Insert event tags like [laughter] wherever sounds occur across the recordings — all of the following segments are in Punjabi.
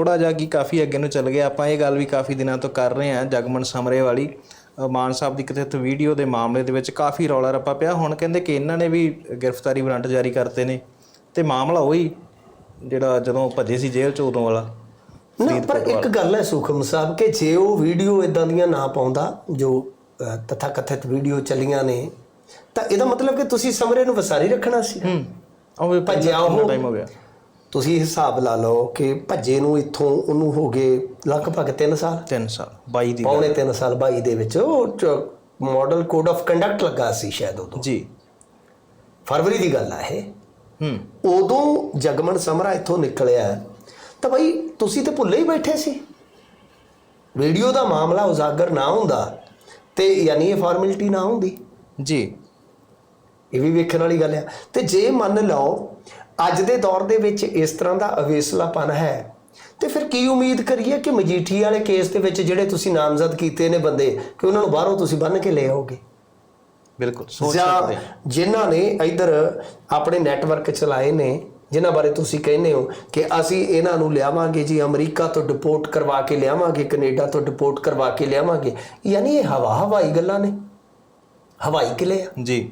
ਥੋੜਾ ਜਿਹਾ ਕੀ ਕਾਫੀ ਅੱਗੇ ਨੂੰ ਚੱਲ ਗਿਆ। ਆਪਾਂ ਇਹ ਗੱਲ ਵੀ ਕਾਫੀ ਦਿਨਾਂ ਤੋਂ ਕਰ ਰਹੇ ਹਾਂ ਜਗਮਨ ਸਮਰੇ ਵਾਲੀ। ਮਾਨ ਸਾਹਿਬ ਦੀ ਕਿਤੇ ਵੀਡੀਓ ਦੇ ਮਾਮਲੇ ਦੇ ਵਿੱਚ ਕਾਫੀ ਰੌਲਾ ਰੱਪਾ ਪਿਆ। ਹੁਣ ਕਹਿੰਦੇ ਕਿ ਇਹਨਾਂ ਨੇ ਵੀ ਗ੍ਰਿਫਤਾਰੀ ਵਾਰੰਟ ਜਾਰੀ ਕਰਤੇ ਨੇ। ਤੇ ਮਾਮਲਾ ਉਹੀ ਜਿਹੜਾ ਜਦੋਂ ਭੱਜੇ ਸੀ ਜੇਲ੍ਹ ਚ ਉਦੋਂ ਵਾਲਾ ਨਾ ਪਰ ਇੱਕ ਗੱਲ ਹੈ ਸੁਖਮ ਸਾਹਿਬ ਕਿ ਜੇ ਉਹ ਵੀਡੀਓ ਇਦਾਂ ਦੀਆਂ ਨਾ ਪਾਉਂਦਾ ਜੋ ਤਥਾ ਕਥਿਤ ਵੀਡੀਓ ਚੱਲੀਆਂ ਨੇ ਤਾਂ ਇਹਦਾ ਮਤਲਬ ਕਿ ਤੁਸੀਂ ਸਮਰੇ ਨੂੰ ਵਸਾਰੀ ਰੱਖਣਾ ਸੀ। ਹੂੰ। ਉਹ ਭੱਜਿਆ ਉਹ ਟਾਈਮ ਹੋ ਗਿਆ? ਤੁਸੀਂ ਹਿਸਾਬ ਲਾ ਲਓ ਕਿ ਭੱਜੇ ਨੂੰ ਇੱਥੋਂ ਉਹਨੂੰ ਹੋ ਗਏ ਲਗਭਗ 3 ਸਾਲ? 3 ਸਾਲ 22 ਦੀ ਪੌਣੇ 3 ਸਾਲ 22 ਦੇ ਵਿੱਚ ਉਹ ਮਾਡਲ ਕੋਡ ਆਫ ਕੰਡਕਟ ਲੱਗਾ ਸੀ ਸ਼ਾਇਦ ਉਦੋਂ। ਜੀ। ਫਰਵਰੀ ਦੀ ਗੱਲ ਆ ਇਹ। ਹੂੰ। ਉਦੋਂ ਜਗਮਨ ਸਮਰਾ ਇੱਥੋਂ ਨਿਕਲਿਆ। ਤਾਂ ਬਈ ਤੁਸੀਂ ਤੇ ਭੁੱਲੇ ਹੀ ਬੈਠੇ ਸੀ। ਵੀਡੀਓ ਦਾ ਮਾਮਲਾ ਉਜਾਗਰ ਨਾ ਹੁੰਦਾ ਤੇ ਯਾਨੀ ਇਹ ਫਾਰਮੈਲਿਟੀ ਨਾ ਹੁੰਦੀ। ਜੀ। ਇਹ ਵੀ ਵੇਖਣ ਵਾਲੀ ਗੱਲ ਆ। ਤੇ ਜੇ ਮੰਨ ਲਓ ਅੱਜ ਦੇ ਦੌਰ ਦੇ ਵਿੱਚ ਇਸ ਤਰ੍ਹਾਂ ਦਾ ਅਵੇਸਲਾਪਨ ਹੈ। ਤੇ ਫਿਰ ਕੀ ਉਮੀਦ ਕਰੀਏ ਕਿ ਮਜੀਠੀ ਵਾਲੇ ਕੇਸ ਦੇ ਵਿੱਚ ਜਿਹੜੇ ਤੁਸੀਂ ਨਾਮਜ਼ਦ ਕੀਤੇ ਨੇ ਬੰਦੇ ਕਿ ਉਹਨਾਂ ਨੂੰ ਬਾਹਰੋਂ ਤੁਸੀਂ ਬੰਨ ਕੇ ਲੈ ਆਓਗੇ? ਬਿਲਕੁਲ ਸੋਚ ਸਕਦੇ। ਜਿਨ੍ਹਾਂ ਨੇ ਇੱਧਰ ਆਪਣੇ ਨੈਟਵਰਕ ਚਲਾਏ ਨੇ ਜਿਨ੍ਹਾਂ ਬਾਰੇ ਤੁਸੀਂ ਕਹਿੰਦੇ ਹੋ ਕਿ ਅਸੀਂ ਇਹਨਾਂ ਨੂੰ ਲਿਆਵਾਂਗੇ ਜੀ ਅਮਰੀਕਾ ਤੋਂ ਡਿਪੋਰਟ ਕਰਵਾ ਕੇ ਲਿਆਵਾਂਗੇ ਕੈਨੇਡਾ ਤੋਂ ਡਿਪੋਰਟ ਕਰਵਾ ਕੇ ਲਿਆਵਾਂਗੇ। ਯਾਨੀ ਇਹ ਹਵਾ ਹਵਾਈ ਗੱਲਾਂ ਨੇ। ਹਵਾਈ ਕਿਲੇ ਜੀ।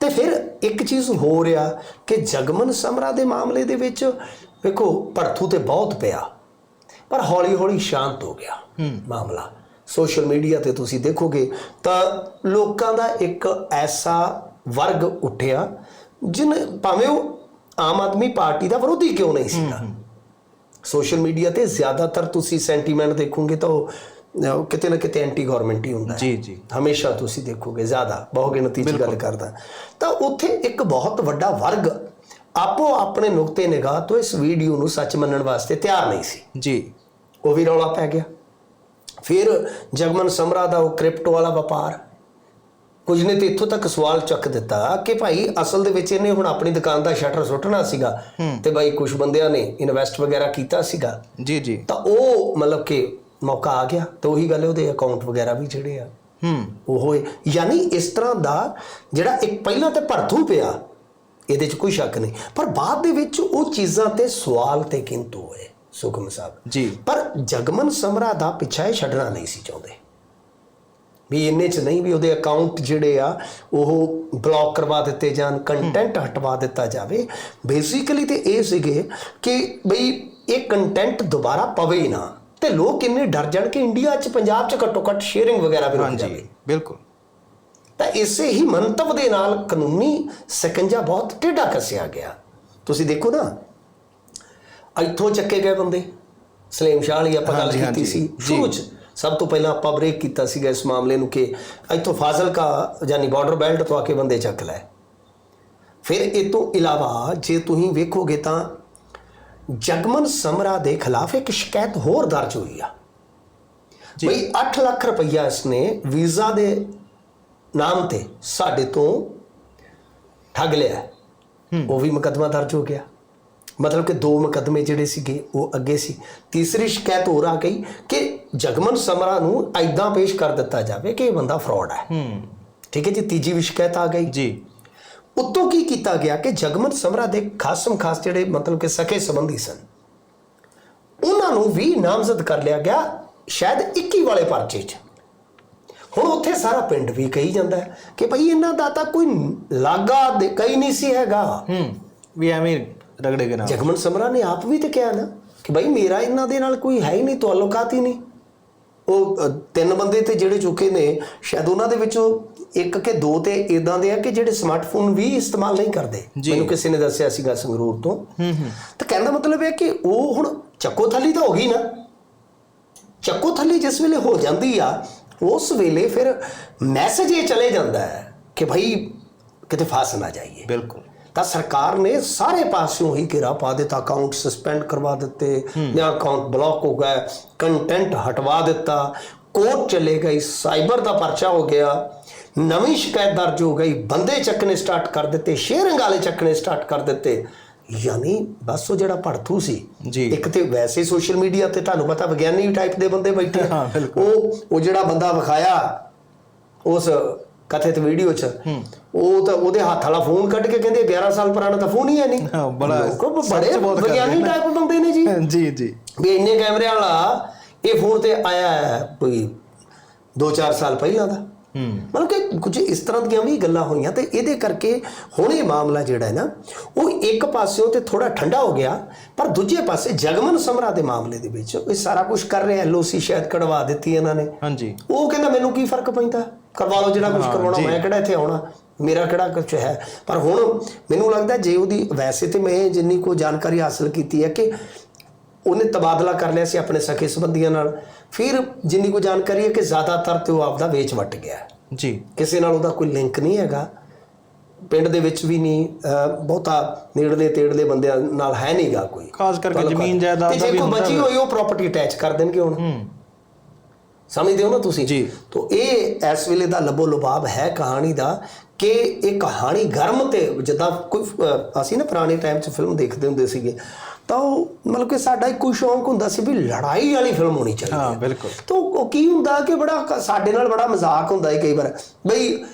ਤੇ ਫਿਰ ਇੱਕ ਚੀਜ਼ ਹੋ ਰਿਹਾ ਕਿ ਜਗਮਨ ਸਮਰਾ ਦੇ ਮਾਮਲੇ ਦੇ ਵਿੱਚ ਵੇਖੋ ਭੜਥੂ ਤੇ ਬਹੁਤ ਪਿਆ। ਪਰ ਹੌਲੀ ਹੌਲੀ ਸ਼ਾਂਤ ਹੋ ਗਿਆ ਮਾਮਲਾ। ਸੋਸ਼ਲ ਮੀਡੀਆ ਤੇ ਤੁਸੀਂ ਦੇਖੋਗੇ ਤਾਂ ਲੋਕਾਂ ਦਾ ਇੱਕ ਐਸਾ ਵਰਗ ਉੱਠਿਆ ਜਿਨ ਭਾਵੇਂ ਉਹ ਆਮ ਆਦਮੀ ਪਾਰਟੀ ਦਾ ਵਿਰੋਧੀ ਕਿਉਂ ਨਹੀਂ ਸੀਗਾ। ਸੋਸ਼ਲ ਮੀਡੀਆ ਤੇ ਜ਼ਿਆਦਾਤਰ ਤੁਸੀਂ ਸੈਂਟੀਮੈਂਟ ਦੇਖੋਗੇ ਤਾਂ ਉਹ ਉਹ ਕਿਤੇ ਨਾ ਕਿਤੇ ਐਂਟੀ ਗਵਰਨਮੈਂਟ ਹੀ ਹੁੰਦਾ ਹੈ। ਜੀ ਜੀ। ਹਮੇਸ਼ਾ ਤੁਸੀਂ ਦੇਖੋਗੇ ਜ਼ਿਆਦਾ ਬਹੁਗਿਣਤੀ ਦੀ ਗੱਲ ਕਰਦਾ ਤਾਂ ਉੱਥੇ ਇੱਕ ਬਹੁਤ ਵੱਡਾ ਵਰਗ ਆਪੋ ਆਪਣੇ ਨੁਕਤੇ ਨਿਗਾਹ ਤੋਂ ਇਸ ਵੀਡੀਓ ਨੂੰ ਸੱਚ ਮੰਨਣ ਵਾਸਤੇ ਤਿਆਰ ਨਹੀਂ ਸੀ। ਜੀ। ਉਹ ਵੀ ਰੌਲਾ ਪੈ ਗਿਆ। ਫਿਰ ਜਗਮਨ ਸਮਰਾ ਦਾ ਉਹ ਕ੍ਰਿਪਟੋ ਵਾਲਾ ਵਪਾਰ ਕੁਝ ਨੇ ਤੇ ਇੱਥੋਂ ਤੱਕ ਸਵਾਲ ਚੱਕ ਦਿੱਤਾ ਕਿ ਭਾਈ ਅਸਲ ਦੇ ਵਿੱਚ ਇਹਨੇ ਹੁਣ ਆਪਣੀ ਦੁਕਾਨ ਦਾ ਸ਼ਟਰ ਸੁੱਟਣਾ ਸੀਗਾ ਤੇ ਭਾਈ ਕੁਝ ਬੰਦਿਆਂ ਨੇ ਇਨਵੈਸਟ ਵਗੈਰਾ ਕੀਤਾ ਸੀਗਾ। ਜੀ ਜੀ। ਤਾਂ ਉਹ ਮਤਲਬ ਕਿ ਮੌਕਾ ਆ ਗਿਆ ਤੇ ਉਹੀ ਗੱਲ ਹੈ ਉਹਦੇ ਅਕਾਊਂਟ ਵਗੈਰਾ ਵੀ ਜਿਹੜੇ ਆ ਹੂੰ। ਉਹ ਯਾਨੀ ਇਸ ਤਰ੍ਹਾਂ ਦਾ ਜਿਹੜਾ ਇੱਕ ਪਹਿਲਾਂ ਤੇ ਭੜਥੂ ਪਿਆ ਇਹਦੇ 'ਚ ਕੋਈ ਸ਼ੱਕ ਨਹੀਂ। ਪਰ ਬਾਅਦ ਦੇ ਵਿੱਚ ਉਹ ਚੀਜ਼ਾਂ ਤੇ ਸਵਾਲ ਤੇ ਕਿੰਤੂ ਹੋਏ ਸੁਖਮ ਸਾਹਿਬ। ਜੀ। ਪਰ ਜਗਮਨ ਸਮਰਾ ਦਾ ਪਿੱਛਾ ਇਹ ਛੱਡਣਾ ਨਹੀਂ ਸੀ ਚਾਹੁੰਦੇ। ਵੀ ਇੰਨੇ ਚ ਨਹੀਂ ਵੀ ਉਹਦੇ ਅਕਾਊਂਟ ਜਿਹੜੇ ਆ ਉਹ ਬਲੌਕ ਕਰਵਾ ਦਿੱਤੇ ਜਾਣ ਕੰਟੈਂਟ ਹਟਵਾ ਦਿੱਤਾ ਜਾਵੇ। ਬੇਸਿਕਲੀ ਤੇ ਇਹ ਸੀਗੇ ਕਿ ਬਈ ਇਹ ਕੰਟੈਂਟ ਦੁਬਾਰਾ ਪਵੇ ਹੀ ਨਾ। ਤੇ ਲੋਕ ਇੰਨੇ ਡਰ ਜਾਣ ਕਿ ਇੰਡੀਆ 'ਚ ਪੰਜਾਬ 'ਚ ਘੱਟੋ ਘੱਟ ਸ਼ੇਅਰਿੰਗ ਵਗੈਰਾ ਵੀ ਰੁਕ ਜਾਵੇ। ਹਾਂਜੀ ਬਿਲਕੁਲ। ਤਾਂ ਇਸੇ ਹੀ ਮੰਤਵ ਦੇ ਨਾਲ ਕਾਨੂੰਨੀ ਸਕੰਜਾ ਬਹੁਤ ਟੇਢਾ ਕੱਸਿਆ ਗਿਆ। ਤੁਸੀਂ ਦੇਖੋ ਨਾ ਇੱਥੋਂ ਚੱਕੇ ਗਏ ਬੰਦੇ। ਸਲੀਮ ਸ਼ਾਹ ਵਾਲੀ ਆਪਾਂ ਗੱਲ ਕੀਤੀ। ਸੀ। ਸ਼ੁਰੂ 'ਚ ਸਭ ਤੋਂ ਪਹਿਲਾਂ ਆਪਾਂ ਬ੍ਰੇਕ ਕੀਤਾ ਸੀਗਾ ਇਸ ਮਾਮਲੇ ਨੂੰ ਕਿ ਇੱਥੋਂ ਫਾਜ਼ਿਲਕਾ ਯਾਨੀ ਬਾਰਡਰ ਬੈਲਟ ਤੋਂ ਆ ਕੇ ਬੰਦੇ ਚੱਕ ਲੈ ਫਿਰ ਇਹ ਤੋਂ ਇਲਾਵਾ ਜੇ ਤੁਸੀਂ ਵੇਖੋਗੇ ਤਾਂ ਜਗਮਨ ਸਮਰਾ ਦੇ ਖਿਲਾਫ ਇੱਕ ਸ਼ਿਕਾਇਤ ਹੋਰ ਦਰਜ ਹੋਈ ਆ। ਬਈ 8 ਲੱਖ ਰੁਪਈਆ ਇਸਨੇ ਵੀਜ਼ਾ ਦੇ ਨਾਮ ਤੇ ਸਾਡੇ ਤੋਂ ਠੱਗ ਲਿਆ। ਉਹ ਵੀ ਮੁਕੱਦਮਾ ਦਰਜ ਹੋ ਗਿਆ। ਮਤਲਬ ਕਿ ਦੋ ਮੁਕੱਦਮੇ ਜਿਹੜੇ ਸੀਗੇ ਉਹ ਅੱਗੇ ਸੀ। ਤੀਸਰੀ ਸ਼ਿਕਾਇਤ ਹੋਰ ਆ ਗਈ ਕਿ ਜਗਮਨ ਸਮਰਾ ਨੂੰ ਐਦਾਂ ਪੇਸ਼ ਕਰ ਦਿੱਤਾ ਜਾਵੇ ਕਿ ਇਹ ਬੰਦਾ ਫਰਾਡ ਹੈ ਹੂੰ। ਠੀਕ ਹੈ ਜੀ ਤੀਜੀ ਵੀ ਸ਼ਿਕਾਇਤ ਆ ਗਈ। ਜੀ। ਉੱਤੋਂ ਕੀ ਕੀਤਾ ਗਿਆ ਕਿ ਜਗਮਨ ਸਮਰਾ ਦੇ ਖਾਸਮ ਖਾਸ ਜਿਹੜੇ ਮਤਲਬ ਕਿ ਸਕੇ ਸੰਬੰਧੀ ਸਨ ਉਹਨਾਂ ਨੂੰ ਵੀ ਨਾਮਜ਼ਦ ਕਰ ਲਿਆ ਗਿਆ ਸ਼ਾਇਦ 21 ਵਾਲੇ ਪਰਚੇ 'ਚ। ਹੁਣ ਉੱਥੇ ਸਾਰਾ ਪਿੰਡ ਵੀ ਕਹੀ ਜਾਂਦਾ ਕਿ ਭਈ ਇਹਨਾਂ ਦਾ ਤਾਂ ਕੋਈ ਲਾਗਾ ਦੇ ਕਈ ਨਹੀਂ ਸੀ ਹੈਗਾ। ਹੂੰ ਵੀ ਐਵੇਂ ਰਗੜੇ ਕੇ ਨਾਲ ਜਗਮਨ ਸਮਰਾ ਨੇ ਆਪ ਵੀ ਤੇ ਕਿਹਾ ਨਾ ਕਿ ਭਾਈ ਮੇਰਾ ਇਹਨਾਂ ਦੇ ਨਾਲ ਕੋਈ ਹੈ ਹੀ ਨਹੀਂ ਤਾਲੁਕਾਤ ਹੀ ਨਹੀਂ। ਉਹ ਤਿੰਨ ਬੰਦੇ ਤੇ ਜਿਹੜੇ ਚੁੱਕੇ ਨੇ ਸ਼ਾਇਦ ਉਹਨਾਂ ਦੇ ਵਿੱਚੋਂ ਇੱਕ ਕਿ ਦੋ ਤੇ ਇਦਾਂ ਦੇ ਆ ਕਿ ਜਿਹੜੇ ਸਮਾਰਟਫੋਨ ਵੀ ਇਸਤੇਮਾਲ ਨਹੀਂ ਕਰਦੇ। ਮੈਨੂੰ ਕਿਸੇ ਨੇ ਦੱਸਿਆ ਸੀਗਾ ਸੰਗਰੂਰ ਤੋਂ। ਹੂੰ ਹੂੰ। ਤਾਂ ਕਹਿੰਦਾ ਮਤਲਬ ਹੈ ਕਿ ਉਹ ਹੁਣ ਚੱਕੋ ਥੱਲੀ ਤਾਂ ਹੋ ਗਈ ਨਾ। ਚੱਕੋ ਥੱਲੀ ਜਿਸ ਵੇਲੇ ਹੋ ਜਾਂਦੀ ਆ ਉਸ ਵੇਲੇ ਫਿਰ ਮੈਸੇਜ ਇਹ ਚਲੇ ਜਾਂਦਾ ਹੈ ਕਿ ਭਾਈ ਕਿਤੇ ਫਸ ਨਾ ਜਾਈਏ। ਬਿਲਕੁਲ। ਤਾਂ ਸਰਕਾਰ ਨੇ ਸਾਰੇ ਪਾਸਿਓਂ ਹੀ ਘੇਰਾ ਪਾ ਦਿੱਤਾ ਅਕਾਊਂਟ ਸਸਪੈਂਡ ਕਰਵਾ ਦਿੱਤੇ ਜਾਂ ਅਕਾਊਂਟ ਬਲੌਕ ਹੋ ਗਿਆ ਕੰਟੈਂਟ ਹਟਵਾ ਦਿੱਤਾ ਕੋਰਟ ਚਲੇ ਗਈ ਸਾਈਬਰ ਦਾ ਪਰਚਾ ਹੋ ਗਿਆ ਨਵੀਂ ਸ਼ਿਕਾਇਤ ਦਰਜ ਹੋ ਗਈ ਬੰਦੇ ਚੱਕਣੇ ਸਟਾਰਟ ਕਰ ਦਿੱਤੇ ਸ਼ੇਅਰਿੰਗ ਵਾਲੇ ਚੱਕਣੇ ਸਟਾਰਟ ਕਰ ਦਿੱਤੇ ਯਾਨੀ ਬਸ ਉਹ ਜਿਹੜਾ ਭੜਥੂ ਸੀ ਜੀ। ਇੱਕ ਤੇ ਵੈਸੇ ਸੋਸ਼ਲ ਮੀਡੀਆ ਤੇ ਤੁਹਾਨੂੰ ਪਤਾ ਵਿਗਿਆਨੀ ਟਾਈਪ ਦੇ ਬੰਦੇ ਬੈਠੇ ਆ। ਹਾਂ, ਬਿਲਕੁਲ। ਉਹ ਉਹ ਜਿਹੜਾ ਬੰਦਾ ਵਿਖਾਇਆ ਉਸ ਕਥਿਤ ਵੀਡੀਓ 'ਚ ਉਹ ਤਾਂ ਉਹਦੇ ਹੱਥ ਵਾਲਾ ਫੋਨ ਕੱਢ ਕੇ ਕਹਿੰਦੇ 11 ਸਾਲ ਪੁਰਾਣਾ ਤਾਂ ਫੋਨ ਹੀ ਹੈ ਨਹੀਂ। ਹਾਂ, ਬੜਾ ਬੜੇ ਵਿਗਿਆਨੀ। ਟਾਈਪ ਬੰਦੇ ਨੇ ਜੀ। [laughs] ਜੀ ਜੀ। ਵੀ ਇੰਨੇ ਕੈਮਰਿਆਂ ਵਾਲਾ ਇਹ ਫੋਨ ਤੇ ਆਇਆ ਹੈ ਕੋਈ 2-4 ਸਾਲ ਪਹਿਲਾਂ ਦਾ। ਮਤਲਬ ਕਿ ਕੁਝ ਇਸ ਤਰ੍ਹਾਂ ਦੀਆਂ ਵੀ ਗੱਲਾਂ ਹੋਈਆਂ ਤੇ ਇਹਦੇ ਕਰਕੇ ਹੁਣ ਇਹ ਮਾਮਲਾ ਜਿਹੜਾ ਹੈ ਨਾ ਉਹ ਇੱਕ ਪਾਸਿਓਂ ਤੇ ਥੋੜਾ ਠੰਡਾ ਹੋ ਗਿਆ ਪਰ ਦੂਜੇ ਪਾਸੇ ਜਗਮਨ ਸਮਰਾ ਦੇ ਮਾਮਲੇ ਦੇ ਵਿੱਚ ਇਹ ਸਾਰਾ ਕੁਝ ਕਰ ਰਹੇ ਐਲਓਸੀ ਸ਼ਾਇਦ ਕਢਵਾ ਦਿੱਤੀ ਇਹਨਾਂ ਨੇ। ਹਾਂਜੀ। ਉਹ ਕਹਿੰਦਾ ਮੈਨੂੰ ਕੀ ਫ਼ਰਕ ਪੈਂਦਾ? ਕਰਵਾ ਲਓ ਜਿਹੜਾ ਕੁਝ ਕਰਵਾਉਣਾ ਮੈਂ ਕਿਹੜਾ ਇੱਥੇ ਆਉਣਾ ਮੇਰਾ ਕਿਹੜਾ ਕੁਝ ਹੈ ਪਰ ਹੁਣ ਮੈਨੂੰ ਲੱਗਦਾ ਜੇ ਉਹਦੀ ਵੈਸੇ ਤੇ ਮੈਂ ਜਿੰਨੀ ਕੋ ਜਾਣਕਾਰੀ ਹਾਸਲ ਕੀਤੀ ਹੈ ਕਿ ਉਹਨੇ ਤਬਾਦਲਾ ਕਰ ਲਿਆ ਸੀ ਆਪਣੇ ਸਕੇ ਸੰਬੰਧੀਆਂ ਨਾਲ ਫਿਰ ਜਿੰਨੀ ਕੋ ਜਾਣਕਾਰੀ ਹੈ ਕਿ ਜ਼ਿਆਦਾਤਰ ਤੇ ਉਹ ਆਪਦਾ ਵੇਚ ਵਟ ਗਿਆ। ਜੀ ਕਿਸੇ ਨਾਲ ਉਹਦਾ ਕੋਈ ਲਿੰਕ ਨਹੀਂ ਹੈਗਾ ਪਿੰਡ ਦੇ ਵਿੱਚ ਵੀ ਨਹੀਂ ਬਹੁਤਾ ਨੇੜਲੇ ਤੇੜਲੇ ਬੰਦਿਆਂ ਨਾਲ ਹੈ ਨਹੀਂਗਾ ਕੋਈ ਖਾਸ ਕਰਕੇ। ਜ਼ਮੀਨ ਜਾਇਦਾਦ ਤੇ ਦਾ ਜੇ ਵੀ ਕੋਈ ਹੁੰਦਾ ਬਚੀ। ਹੋਈ ਉਹ ਪ੍ਰਾਪਰਟੀ ਅਟੈਚ ਕਰ ਦੇਣਗੇ ਹੁਣ ਹੂੰ ਸਮਝਦੇ ਹੋ ਨਾ ਤੁਸੀਂ? ਜੀ। ਤਾਂ ਇਹ ਇਸ ਵੇਲੇ ਦਾ ਲਬੋ ਲਬਾਬ ਹੈ ਕਹਾਣੀ ਦਾ ਕਿ ਇਹ ਕਹਾਣੀ ਗਰਮ ਤੇ ਜਿੱਦਾਂ ਕੋਈ ਅਸੀਂ ਨਾ ਪੁਰਾਣੇ ਟਾਈਮ 'ਚ ਫਿਲਮ ਦੇਖਦੇ ਹੁੰਦੇ ਸੀਗੇ ਤਾਂ ਉਹ ਮਤਲਬ ਕਿ ਸਾਡਾ ਇੱਕੋ ਸ਼ੌਂਕ ਹੁੰਦਾ ਸੀ ਵੀ ਲੜਾਈ ਵਾਲੀ ਫਿਲਮ ਹੋਣੀ ਚਾਹੀਦੀ ਹਾਂ ਬਿਲਕੁਲ। ਤਾਂ ਉਹ ਕੀ ਹੁੰਦਾ ਕਿ ਬੜਾ ਸਾਡੇ ਨਾਲ ਬੜਾ ਮਜ਼ਾਕ ਹੁੰਦਾ ਹੈ ਕਈ ਵਾਰ ਬਈ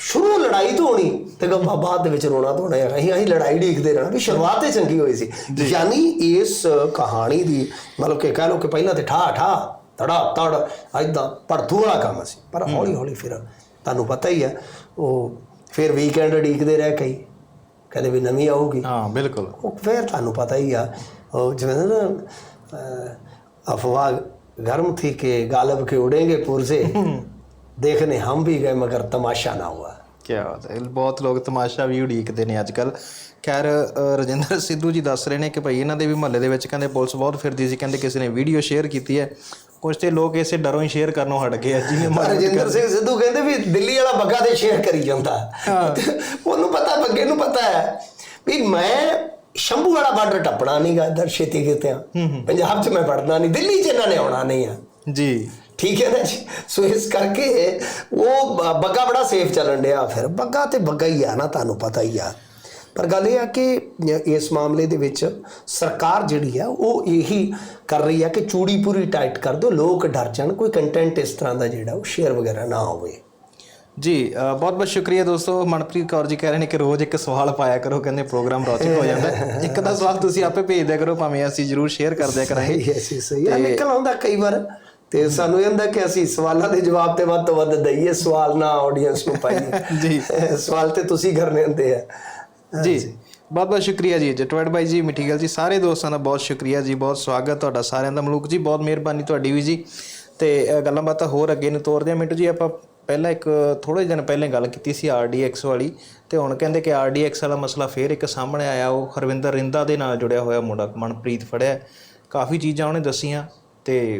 ਸ਼ੁਰੂ ਲੜਾਈ ਤੋਂ ਹੋਣੀ ਤੇ ਗੱਬਾ ਬਾਅਦ ਦੇ ਵਿੱਚ ਰੋਣਾ ਧੋਣਾ ਹੈ। ਅਸੀਂ ਅਸੀਂ ਲੜਾਈ ਢੀਕਦੇ ਰਹਿਣਾ ਵੀ ਸ਼ੁਰੂਆਤ ਹੀ ਚੰਗੀ ਹੋਈ ਸੀ। ਯਾਨੀ ਇਸ ਕਹਾਣੀ ਦੀ ਮਤਲਬ ਕਿ ਕਹਿ ਲਓ ਕਿ ਪਹਿਲਾਂ ਤੇ ਠਾ ਠਾ ਧੜਾ ਤੜ ਐਦਾਂ ਭੜਥੂ ਵਾਲਾ ਕੰਮ ਸੀ। ਪਰ ਹੌਲੀ ਹੌਲੀ ਫਿਰ ਤੁਹਾਨੂੰ ਪਤਾ ਹੀ ਆ ਉਹ ਫਿਰ ਵੀਕਐਂਡ ਡੀਕਦੇ ਰਹਿ ਕਈ। ਕਹਿੰਦੇ ਵੀ ਨਵੀਂ ਆਊਗੀ। ਹਾਂ ਬਿਲਕੁਲ। ਉਹ ਫਿਰ ਤੁਹਾਨੂੰ ਪਤਾ ਹੀ ਆ ਉਹ ਜਿਵੇਂ ਨਾ ਅਫਵਾਹ ਗਰਮ ਥੀ ਕਿ ਗਾਲਬ ਕੇ ਉਡेंगे ਪੁਰਜ਼ੇ? ਦੇਖਨੇ ਹਮ ਵੀ ਗਏ ਮਗਰ ਤਮਾਸ਼ਾ ਨਾ ਹੁਆ। ਕੀ ਬਾਤ ਹੈ। ਬਹੁਤ ਲੋਕ ਤਮਾਸ਼ਾ ਵੀ ਉਡੀਕਦੇ ਨੇ ਅੱਜ ਕੱਲ ਖੈਰ ਰਜਿੰਦਰ ਸਿੱਧੂ ਜੀ ਦੱਸ ਰਹੇ ਨੇ ਕਿ ਭਾਈ ਇਹਨਾਂ ਦੇ ਵੀ ਮਹੱਲੇ ਦੇ ਵਿੱਚ ਕਹਿੰਦੇ ਪੁਲਿਸ ਬਹੁਤ ਫਿਰਦੀ ਸੀ ਕਹਿੰਦੇ ਕਿਸੇ ਨੇ ਵੀਡੀਓ ਸ਼ੇਅਰ ਕੀਤੀ ਹੈ। ਕੁਝ ਤੇ ਲੋਕ ਇਸੇ ਡਰੋਂ ਹੀ ਸ਼ੇਅਰ ਕਰਨੋਂ ਹਟ ਗਏ ਆ ਜੀ ਰਜਿੰਦਰ ਸਿੰਘ ਸਿੱਧੂ ਕਹਿੰਦੇ ਵੀ ਦਿੱਲੀ ਵਾਲਾ ਬੱਗਾ ਤੇ ਸ਼ੇਅਰ ਕਰੀ ਜਾਂਦਾ। ਉਹਨੂੰ ਪਤਾ ਬੱਗੇ ਨੂੰ ਪਤਾ ਹੈ ਵੀ ਮੈਂ ਸ਼ੰਭੂ ਵਾਲਾ ਬਾਰਡਰ ਟੱਪਣਾ ਨਹੀਂਗਾ ਇਧਰ ਛੇਤੀ ਕਿਤੇ। ਆ ਪੰਜਾਬ 'ਚ ਮੈਂ ਵੜਨਾ ਨਹੀਂ ਦਿੱਲੀ 'ਚ ਇਹਨਾਂ ਨੇ ਆਉਣਾ ਨਹੀਂ ਆ। ਜੀ। ਠੀਕ ਹੈ ਨਾ ਜੀ? ਸੋ ਇਸ ਕਰਕੇ ਉਹ ਬੱਗਾ ਬੜਾ ਸੇਫ ਚੱਲਣ ਡਿਆ ਫਿਰ। ਬੱਗਾ ਤੇ ਬੱਗਾ ਹੀ ਆ ਨਾ ਤੁਹਾਨੂੰ ਪਤਾ ਹੀ ਆ। ਪਰ ਗੱਲ ਇਹ ਆ ਕਿ ਇਸ ਮਾਮਲੇ ਦੇ ਵਿੱਚ ਸਰਕਾਰ ਜਿਹੜੀ ਆ ਉਹ ਇਹੀ ਕਰ ਰਹੀ ਆ ਕਿ ਚੂੜੀ ਪੂਰੀ ਟਾਈਟ ਕਰ ਦਿਓ ਲੋਕ ਡਰ ਜਾਣ ਕੋਈ ਕੰਟੈਂਟ ਇਸ ਤਰ੍ਹਾਂ ਦਾ ਜਿਹੜਾ ਉਹ ਸ਼ੇਅਰ ਵਗੈਰਾ ਨਾ ਹੋਵੇ। ਜੀ ਬਹੁਤ ਬਹੁਤ ਸ਼ੁਕਰੀਆ ਦੋਸਤੋ। ਮਨਪ੍ਰੀਤ ਕੌਰ ਜੀ ਕਹਿ ਰਹੇ ਨੇ ਕਿ ਰੋਜ਼ ਇੱਕ ਸਵਾਲ ਪਾਇਆ ਕਰੋ ਕਹਿੰਦੇ ਪ੍ਰੋਗਰਾਮ ਰੌਚਕ ਹੋ ਜਾਂਦਾ। ਇੱਕ ਦਾ ਸਵਾਲ ਤੁਸੀਂ ਆਪੇ ਭੇਜ ਦਿਆ ਕਰੋ ਭਾਵੇਂ ਅਸੀਂ ਜ਼ਰੂਰ ਸ਼ੇਅਰ ਕਰ ਦਿਆ ਕਰਾਂਗੇ। [laughs] ਸਹੀ ਸਹੀ ਹੈ ਨਿਕਲ ਆਉਂਦਾ ਕਈ ਵਾਰ। ਤੇ ਸਾਨੂੰ ਇਹ ਹੁੰਦਾ ਕਿ ਅਸੀਂ ਸਵਾਲਾਂ ਦੇ ਜਵਾਬ ਤੇ ਵੱਧ ਤੋਂ ਵੱਧ ਦਈਏ ਸਵਾਲ ਨਾ ਆਡੀਅנס ਨੂੰ ਪਾਈਏ। [laughs] ਜੀ। ਸਵਾਲ ਤੇ ਤੁਸੀਂ ਕਰਨੇ ਹੁੰਦੇ ਆ। ਜੀ। ਬਹੁਤ ਬਹੁਤ ਸ਼ੁਕਰੀਆ ਜੀ ਜਟਵੜ ਬਾਈ ਜੀ ਮਿੱਠੀ ਗੱਲ ਜੀ ਸਾਰੇ ਦੋਸਤਾਂ ਦਾ ਬਹੁਤ ਸ਼ੁਕਰੀਆ ਜੀ ਬਹੁਤ ਸਵਾਗਤ ਤੁਹਾਡਾ ਸਾਰਿਆਂ ਦਾ ਮਲੂਕ ਜੀ ਬਹੁਤ ਮਿਹਰਬਾਨੀ ਤੁਹਾਡੀ ਵੀ ਜੀ। ਤੇ ਗੱਲਾਂ ਬਾਤਾਂ ਹੋਰ ਅੱਗੇ ਨੂੰ ਤੋਰਦੇ ਆ ਮਿੰਟੂ ਜੀ ਆਪਾਂ ਪਹਿਲਾਂ ਇੱਕ ਥੋੜੇ ਦਿਨ ਪਹਿਲਾਂ ਗੱਲ ਕੀਤੀ ਸੀ ਆਰਡੀਐਕਸ ਵਾਲੀ ਤੇ ਹੁਣ ਕਹਿੰਦੇ ਕਿ ਆਰਡੀਐਕਸ ਵਾਲਾ ਮਸਲਾ ਫੇਰ ਇੱਕ ਸਾਹਮਣੇ ਆਇਆ ਉਹ ਹਰਵਿੰਦਰ ਰਿੰਦਾ ਦੇ ਨਾਲ ਜੁੜਿਆ ਹੋਇਆ ਮੁੰਡਾ ਮਨਪ੍ਰੀਤ ਫੜਿਆ। ਕਾਫੀ ਚੀਜ਼ਾਂ ਉਹਨੇ ਦੱਸੀਆਂ ਤੇ